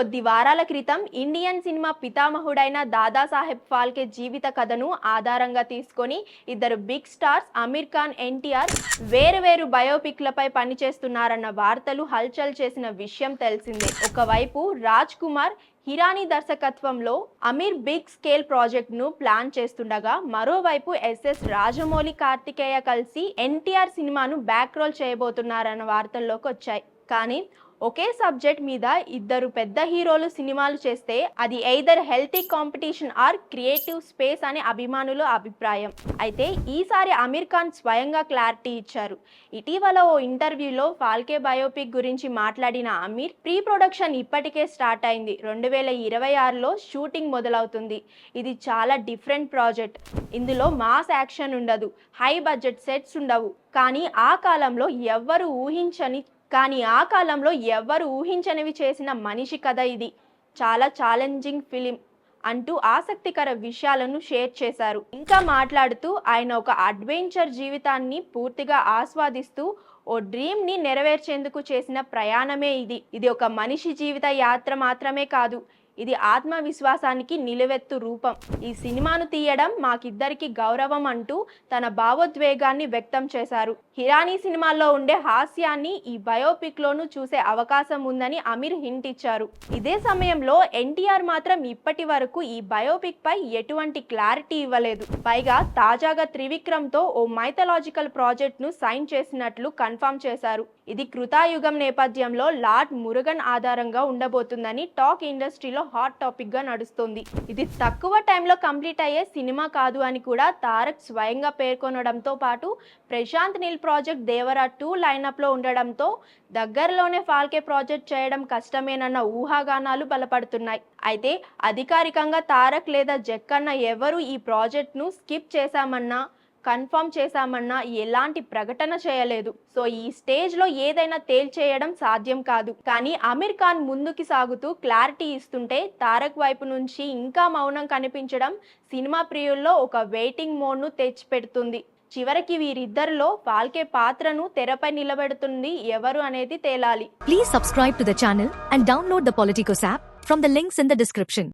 కొద్ది వారాల క్రితం ఇండియన్ సినిమా పితామహుడైన దాదాసాహెబ్ ఫాల్కే జీవిత కథను ఆధారంగా తీసుకొని ఇద్దరు big stars Aamir Khan NTR వేరువేరు బయోపిక్లపై పనిచేస్తున్నారన్న వార్తలు హల్చల్ చేసిన విషయం తెలిసిందే. ఒకవైపు రాజ్ కుమార్ హిరానీ దర్శకత్వంలో అమీర్ బిగ్ స్కేల్ ప్రాజెక్ట్ను ప్లాన్ చేస్తుండగా మరోవైపు ఎస్ఎస్ రాజమౌళి కార్తికేయ కలిసి ఎన్టీఆర్ సినిమాను బ్యాక్ రోల్ చేయబోతున్నారన్న వార్తల్లోకి వచ్చాయి. కానీ ఒకే సబ్జెక్ట్ మీద ఇద్దరు పెద్ద హీరోలు సినిమాలు చేస్తే అది either healthy competition or creative space అనే అభిమానుల అభిప్రాయం. అయితే ఈసారి అమీర్ ఖాన్ స్వయంగా క్లారిటీ ఇచ్చారు. ఇటీవల ఓ ఇంటర్వ్యూలో ఫాల్కే బయోపిక్ గురించి మాట్లాడిన అమీర్ ప్రీ ప్రొడక్షన్ ఇప్పటికే స్టార్ట్ అయింది. రెండు వేల ఇరవై ఆరులో షూటింగ్ మొదలవుతుంది. ఇది చాలా డిఫరెంట్ ప్రాజెక్ట్ ఇందులో మాస్ యాక్షన్ ఉండదు. హై బడ్జెట్ సెట్స్ ఉండవు. కానీ ఆ కాలంలో ఎవ్వరు ఊహించని కానీ ఆ కాలంలో ఎవ్వరు ఊహించనివి చేసిన మనిషి కథ ఇది. చాలా ఛాలెంజింగ్ ఫిలిం అంటూ ఆసక్తికర విషయాలను షేర్ చేశారు. ఇంకా మాట్లాడుతూ ఆయన ఒక అడ్వెంచర్ జీవితాన్ని పూర్తిగా ఆస్వాదిస్తూ ఓ డ్రీమ్ని నెరవేర్చేందుకు చేసిన ప్రయాణమే ఇది. ఇది ఒక మనిషి జీవిత యాత్ర మాత్రమే కాదు ఇది ఆత్మవిశ్వాసానికి నిలువెత్తు రూపం. ఈ సినిమాను తీయడం మాకిద్దరికి గౌరవం అంటూ తన భావోద్వేగాన్ని వ్యక్తం చేశారు. హిరానీ సినిమాల్లో ఉండే హాస్యాన్ని ఈ బయోపిక్ లోనూ చూసే అవకాశం ఉందని అమీర్ హింట్ ఇచ్చారు. ఇదే సమయంలో ఎన్టీఆర్ మాత్రం ఇప్పటి వరకు ఈ బయోపిక్ పై ఎటువంటి క్లారిటీ ఇవ్వలేదు. పైగా తాజాగా త్రివిక్రమ్తో ఓ మైథలాజికల్ ప్రాజెక్ట్ను సైన్ చేసినట్లు కన్ఫర్మ్ చేశారు. ఇది కృతాయుగం నేపథ్యంలో లార్డ్ మురుగన్ ఆధారంగా ఉండబోతుందని టాక్ ఇండస్ట్రీలో హాట్ టాపిక్గా నడుస్తుంది. ఇది తక్కువ టైంలో కంప్లీట్ అయ్యే సినిమా కాదు అని కూడా తారక్ స్వయంగా పేర్కొనడంతో పాటు ప్రశాంత్ నీల్ ప్రాజెక్ట్ దేవరా టూ లైనప్లో ఉండడంతో దగ్గరలోనే ఫాల్కే ప్రాజెక్ట్ చేయడం కష్టమేనన్న ఊహాగానాలు బలపడుతున్నాయి. అయితే అధికారికంగా తారక్ లేదా జక్కన్న ఎవరు ఈ ప్రాజెక్ట్ను స్కిప్ చేశామన్నా కన్ఫర్మ్ చేశామన్నా ఎలాంటి ప్రకటన చేయలేదు. సో ఈ స్టేజ్లో ఏదైనా తేల్చేయడం సాధ్యం కాదు. కానీ అమీర్ ఖాన్ ముందుకి సాగుతూ క్లారిటీ ఇస్తుంటే తారక్ వైపు నుంచి ఇంకా మౌనం కనిపించడం సినిమా ప్రియుల్లో ఒక వెయిటింగ్ మోడ్ను తెచ్చిపెడుతుంది. చివరికి వీరిద్దరిలో పాల్కే పాత్రను తెరపై నిలబెడుతుంది ఎవరు అనేది తేలాలి. Please subscribe to the channel and download the Politicos app from the links in the description